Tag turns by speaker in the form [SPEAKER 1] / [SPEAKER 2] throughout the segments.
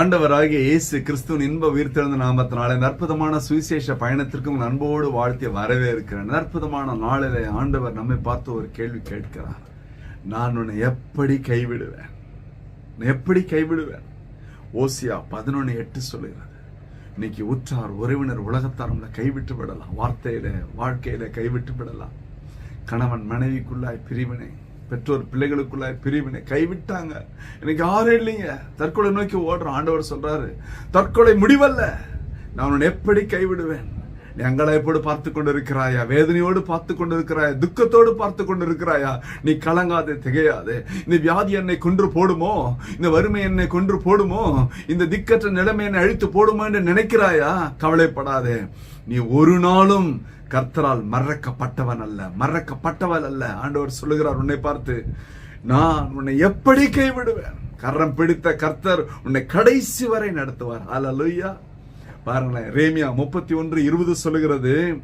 [SPEAKER 1] ஆண்டவராகிய இயேசு கிறிஸ்துவின் இன்ப உயிர்த்தெழுந்த நாமத்தினால இந்த அற்புதமான சுவிசேஷ பயணத்திற்கு உங்கள் அன்போடு வாழ்த்தி வரவேற்கிறேன். அற்புதமான நாளிலே ஆண்டவர் நம்மை பார்த்து ஒரு கேள்வி கேட்கிறார். நான் உன்னை எப்படி கைவிடுவேன்? எப்படி கைவிடுவேன்? ஓசியா பதினொன்னு எட்டு சொல்லுகிறது இன்னைக்கு உற்றார் உறவினர் உலகத்தார் நம்மளை கைவிட்டு விடலாம். வார்த்தையில வாழ்க்கையில கைவிட்டு விடலாம். கணவன் மனைவிக்குள்ளாய் பிரிவினை பெற்றோர் பிள்ளைகளுக்குள்ளாய் பிரிவினை கைவிட்டாங்க. எனக்கு யாரும் இல்லைங்க. தற்கொலை நோக்கி ஓடுறோம். ஆண்டவர் சொல்றாரு தற்கொலை முடிவல்ல. நான் உன்னை எப்படி கைவிடுவேன்? நீ அங்கலாய்ப்போடு பார்த்து கொண்டிருக்கிறாயா வேதனையோடு பார்த்து கொண்டிருக்கிறாயா துக்கத்தோடு பார்த்து கொண்டிருக்கிறாயா நீ கலங்காதே திகையாதே இந்த வியாதி என்னை கொன்று போடுமோ இந்த வறுமை என்னை கொன்று போடுமோ இந்த திக்கற்ற நிலைமை என்னை அழித்து போடுமோ என்று நினைக்கிறாயா கவலைப்படாதே நீ ஒரு நாளும் கர்த்தரால் மறக்கப்பட்டவன் அல்ல மறக்கப்பட்டவன் அல்ல ஆண்டவர் சொல்லுகிறார் உன்னை பார்த்து நான் உன்னை எப்படி கைவிடுவேன் கரம் பிடித்த கர்த்தர் உன்னை கடைசி வரை நடத்துவார் அல்ல பாருங்களேன் ரேமியா முப்பத்தி ஒன்று இருபது சொல்லுகிறது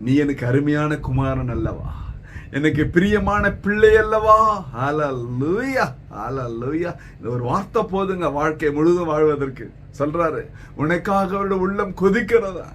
[SPEAKER 1] நீ எனக்கு அருமையான குமாரன் அல்லவா? எனக்கு பிரியமான பிள்ளை அல்லவா? ஹalleluya ஹalleluya. இந்த ஒரு வார்த்தை போதுங்க வாழ்க்கை முழுதும் வாழ்வதற்கு. சொல்றாரு உனக்காக அவருடைய உள்ளம் கொதிக்கிறதா?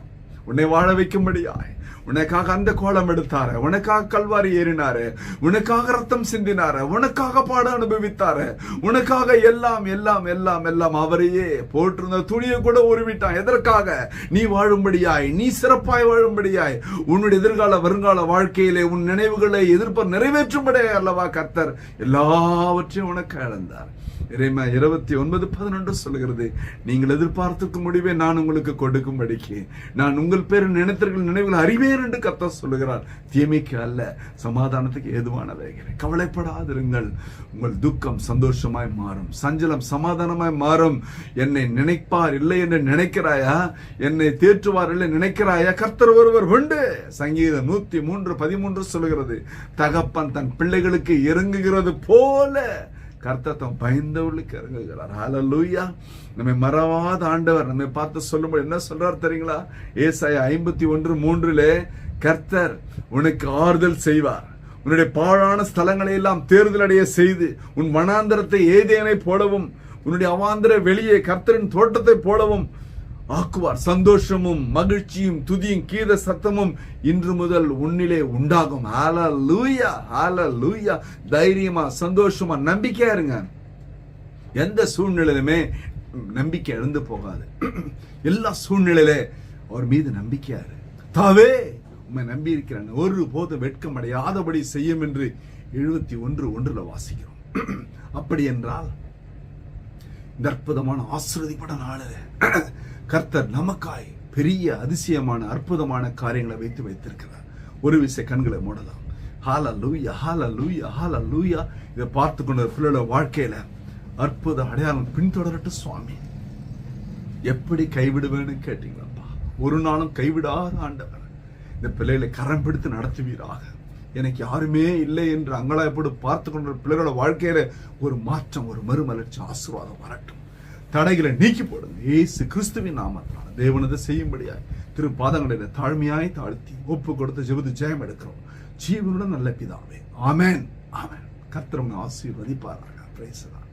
[SPEAKER 1] உன்னை வாழ வைக்கும்படியாய். உனக்காக அந்த கோலம் எடுத்தாரு உனக்காக கல்வாரி ஏறினாரு உனக்காக ரத்தம் சிந்தினாரு உனக்காக பாட அனுபவித்தாரு உனக்காக எல்லாம் எல்லாம் எல்லாம் எல்லாம் அவரையே போட்டிருந்த துணியை கூட உருவிட்டான். எதற்காக? நீ வாழும்படியாய் நீ சிறப்பாய் வாழும்படியாய். உன்னுடைய எதிர்கால வருங்கால வாழ்க்கையிலே உன் நினைவுகளை எதிர்ப்ப நிறைவேற்றும்படியாய் அல்லவா கர்த்தர்? எல்லாவற்றையும் உனக்கு இழந்தார். இறைமா இருபத்தி ஒன்பது பதினொன்று சொல்லுகிறது நீங்கள் எதிர்பார்த்துக்கும் முடிவை நான் உங்களுக்கு கொடுக்கும்படிக்கு. நான் உங்கள் உங்கள் பேர் நினைத்தர்கள் நினைவுகள் அறிவேன் என்று கத்த சொல்லுகிறார். தீமைக்கு அல்ல சமாதானத்துக்கு ஏதுவானவைகளை கவலைப்படாதிருங்கள். உங்கள் துக்கம் சந்தோஷமாய் மாறும். சஞ்சலம் சமாதானமாய் மாறும். என்னை நினைப்பார் இல்லை என்று நினைக்கிறாயா? என்னை தேற்றுவார் இல்லை நினைக்கிறாயா? கர்த்தர் ஒருவர் உண்டு. சங்கீதம் நூத்தி மூன்று பதிமூன்று சொல்லுகிறது. தகப்பன் தன் பிள்ளைகளுக்கு இறங்குகிறது போல கர்த்தர் தம் பயந்தவர்களுக்கு இறங்குகிறார் லூயா நம்மை மறவாத ஆண்டவர் நம்மை பார்த்து சொல்லும்போது என்ன சொல்றார் தெரியுங்களா? ஏசாய ஐம்பத்தி ஒன்று மூன்றிலே கர்த்தர் உனக்கு ஆறுதல் செய்வார். உன்னுடைய பாழான ஸ்தலங்களை எல்லாம் தேர்தல் அடைய செய்து உன் மனாந்திரத்தை ஏதேனை போலவும் உன்னுடைய அவாந்திர வெளியே கர்த்தரின் தோட்டத்தை போலவும் ஆக்குவார். சந்தோஷமும் மகிழ்ச்சியும் துதியும் கீத சத்தமும் இன்று முதல் உன்னிலே உண்டாகும். ஆல லூயா ஆல லூயா தைரியமா சந்தோஷமா நம்பிக்கையா இருங்க. எந்த சூழ்நிலையிலுமே நம்பிக்கை இழந்து போகாது. எல்லா சூழ்நிலையில அவர் மீது நம்பிக்கையா இரு. தாவே உண்மை நம்பி இருக்கிறேன் ஒரு போதும் வெட்கம் அடையாதபடி செய்யும் என்று எழுபத்தி ஒன்று ஒன்றுல வாசிக்கிறோம். அப்படி என்றால் இந்த அற்புதமான ஆசிரியப்பட நாளில் கர்த்தர் நமக்காய் பெரிய அதிசயமான அற்புதமான காரியங்களை வைத்து வைத்திருக்கிறார். ஒரு விசை கண்களை மூடலாம். ஹால லூயா ஹால லூயா ஹால லூயா இதை பார்த்து கொண்ட பிள்ளையோட வாழ்க்கையில அற்புத அடையாளம் பின்தொடரட்டும் சுவாமி. எப்படி கைவிடுவேன்னு கேட்டீங்களப்பா? ஒரு நாளும் கைவிடாத ஆண்டவர். இந்த பிள்ளைகளை கரம் பிடித்து நடத்துவீராக. எனக்கு யாருமே இல்லை என்று அங்கலாயப்போடு பார்த்து கொண்ட பிள்ளைகளோட வாழ்க்கையில ஒரு மாற்றம் ஒரு மறுமலர்ச்சி ஆசீர்வாதம் வரட்டும். தடைகளை நீக்கி போடுங்க ஏசு கிறிஸ்துவின் நாமத்தினால. தேவனதை செய்யும்படியாய் திரு பாதங்களில தாழ்மையாய் தாழ்த்தி ஒப்பு கொடுத்து ஜெபது ஜெயம் எடுக்கிறோம். ஜீவனுடன் நல்ல பிதாவே. ஆமேன். ஆமேன். கத்திரம் உங்களை ஆசீர்வதிப்பாராக. பிரைசலாம்